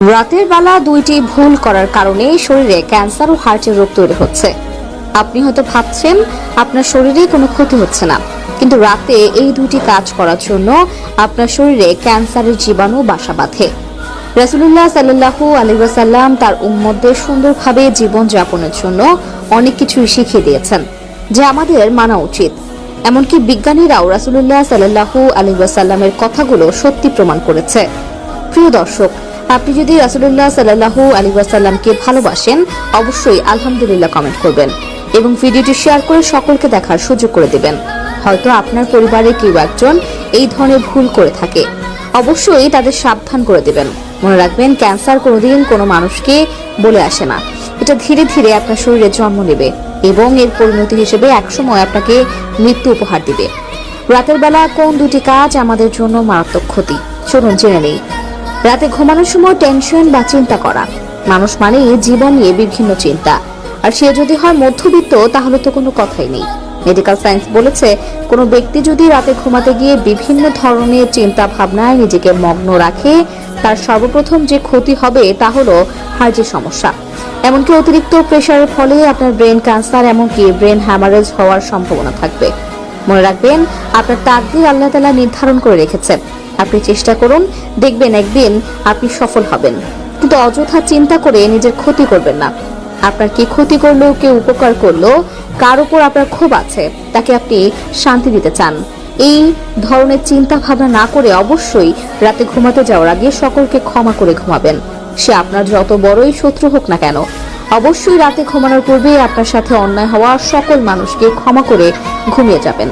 রাতের বেলা দুইটি ভুল করার কারণে শরীরে ক্যান্সার ও হার্টের রোগ তৈরি হচ্ছে। আপনি হয়তো ভাবছেন, আপনার শরীরে কোনো ক্ষতি হচ্ছে না। কিন্তু রাতে এই দুইটি কাজ করার জন্য আপনার শরীরে ক্যান্সারের জীবাণু বাসা বাঁধে। রাসুলুল্লাহ সাল্লাহু আলিবাসাল্লাম তার উম্মতদের সুন্দরভাবে জীবন যাপনের জন্য অনেক কিছুই শিখিয়ে দিয়েছেন, যা আমাদের মানা উচিত। এমনকি বিজ্ঞানীরাও রাসুলুল্লাহ সাল্লাহু আলিবাসাল্লামের কথাগুলো সত্যি প্রমাণ করেছে। প্রিয় দর্শক আপনি যদি রাসুলুল্লাহ সাল্লাহু আলী ওয়াসাল্লামকে ভালোবাসেন, অবশ্যই আলহামদুলিল্লাহ কমেন্ট করবেন এবং ভিডিওটি শেয়ার করে সকলকে দেখার সুযোগ করে দেবেন। হয়তো আপনার পরিবারে কেউ একজন এই ধরনের ভুল করে থাকে। অবশ্যই তাদের সাবধান করে দেবেন। মনে রাখবেন, ক্যান্সার কোনোদিন কোনো মানুষকে বলে আসে না। এটা ধীরে ধীরে আপনার শরীরে জন্ম নেবে এবং এর পরিণতি হিসেবে একসময় আপনাকে মৃত্যু উপহার দিবে। রাতের বেলা কোন দুটি কাজ আমাদের জন্য মারাত্মক ক্ষতি? চলুন জেনে নেই। রাতে ঘুমানোর সময় টেনশন বা চিন্তা করা। মানুষ মানে জীবন নিয়ে বিভিন্ন চিন্তা। আর সে যদি হয় মধ্যবিত্ত, তাহলে তো কোনো কথাই নেই। মেডিকেল সায়েন্স বলেছে, কোনো ব্যক্তি যদি রাতে ঘুমাতে গিয়ে বিভিন্ন ধরনের চিন্তা ভাবনায় নিজেকে মগ্ন রাখে, তার সর্বপ্রথম যে ক্ষতি হবে তা হলো হার্টের সমস্যা। এমনকি অতিরিক্ত প্রেশারের ফলে আপনার ব্রেন ক্যান্সার এমনকি ব্রেন হ্যামারেজ হওয়ার সম্ভাবনা থাকবে। মনে রাখবেন, আপনার তাকদির আল্লাহ তালা নির্ধারণ করে রেখেছেন। আপনি চেষ্টা করুন, দেখবেন একদিন আপনি সফল হবেন। কিন্তু অযথা চিন্তা করে নিজের ক্ষতি করবেন না। আপনার কি ক্ষতি করল, কেউ উপকার করল, কার উপর আপনার ক্ষোভ আছে, তাকে আপনি শান্তি দিতে চান। এই ধরনের চিন্তা ভাবনা না করে অবশ্যই রাতে ঘুমাতে যাওয়ার আগে সকলকে ক্ষমা করে ঘুমাবেন। সে আপনার যত বড়ই শত্রু হোক না কেন, অবশ্যই রাতে ঘুমানোর পূর্বে আপনার সাথে অন্যায় হওয়া সকল মানুষকে ক্ষমা করে ঘুমিয়ে যাবেন।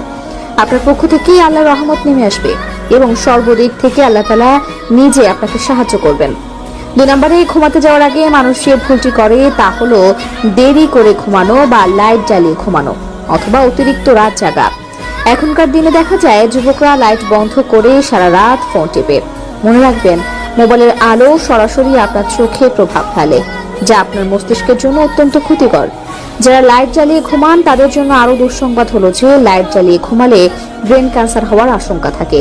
আপনার পক্ষ থেকেই আল্লাহ রহমত নেমে আসবে। এবং সর্বদিক থেকে আল্লাহ তালা নিজে আপনাকে সাহায্য করবেন। দুই নম্বরে, ঘুমাতে যাওয়ার আগে মানুষ যে ভুলটি করে তা হলো দেরি করে ঘুমানো বা লাইট জ্বালিয়ে ঘুমানো অথবা অতিরিক্ত রাত জাগা। এখনকার দিনে দেখা যায় যুবকরা লাইট বন্ধ করে সারা রাত ফোন টেপে। মনে রাখবেন, মোবাইলের আলো সরাসরি আপনার চোখে প্রভাব ফেলে, যা আপনার মস্তিষ্কের জন্য অত্যন্ত ক্ষতিকর। যারা লাইট জ্বালিয়ে ঘুমান, তাদের জন্য আরও দুঃসংবাদ হলো যে লাইট জ্বালিয়ে ঘুমালে ব্রেন ক্যান্সার হওয়ার আশঙ্কা থাকে।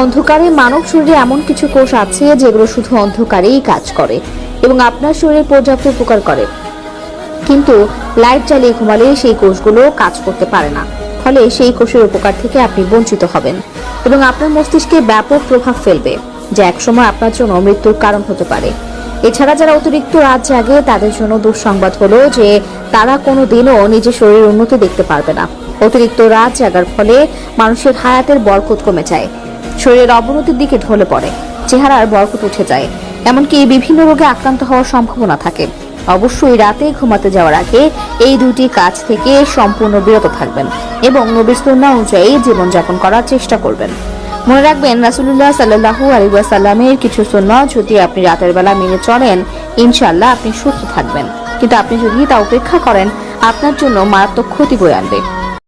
অন্ধকারে মানব শরীরে এমন কিছু কোষ আছে যেগুলো শুধু অন্ধকারেই কাজ করে এবং আপনার শরীরে পর্যাপ্ত উপকার করে। কিন্তু লাইট জ্বালিয়ে ঘুমালে সেই কোষগুলো কাজ করতে পারে না। ফলে সেই কোষের উপকার থেকে আপনি বঞ্চিত হবেন এবং আপনার মস্তিষ্কে ব্যাপক প্রভাব ফেলবে, যা একসময় আপনার জন্য মৃত্যুর কারণ হতে পারে। এছাড়া যারা অতিরিক্ত রাত জাগে, তাদের জন্য দুঃসংবাদ হলো যে তারা কোনো দিনও নিজের শরীরের উন্নতি দেখতে পারবে না। অতিরিক্ত রাত জাগার ফলে মানুষের হায়াতের বরকত কমে যায়। শরীরের অবনতির দিকে ঢলে পড়ে, চেহারার বরকত উঠে যায়। এমনকি বিভিন্ন রোগে আক্রান্ত হওয়ার সম্ভাবনা থাকে। অবশ্যই রাতে ঘুমাতে যাওয়ার আগে এই দুটি কাজ থেকে সম্পূর্ণ বিরত থাকবেন এবং নবীর সুন্নাহ অনুযায়ী জীবনযাপন করার চেষ্টা করবেন। মনে রাখবেন রাসুল্লাহ সাল্লাহু আলিবাসাল্লামের কিছু সন্ন্য যদি আপনি রাতের বেলা মেনে চলেন ইনশাল্লাহ আপনি সুস্থ থাকবেন। কিন্তু আপনি যদি তা উপেক্ষা করেন, আপনার জন্য মারাত্মক ক্ষতি বয়ে আনবে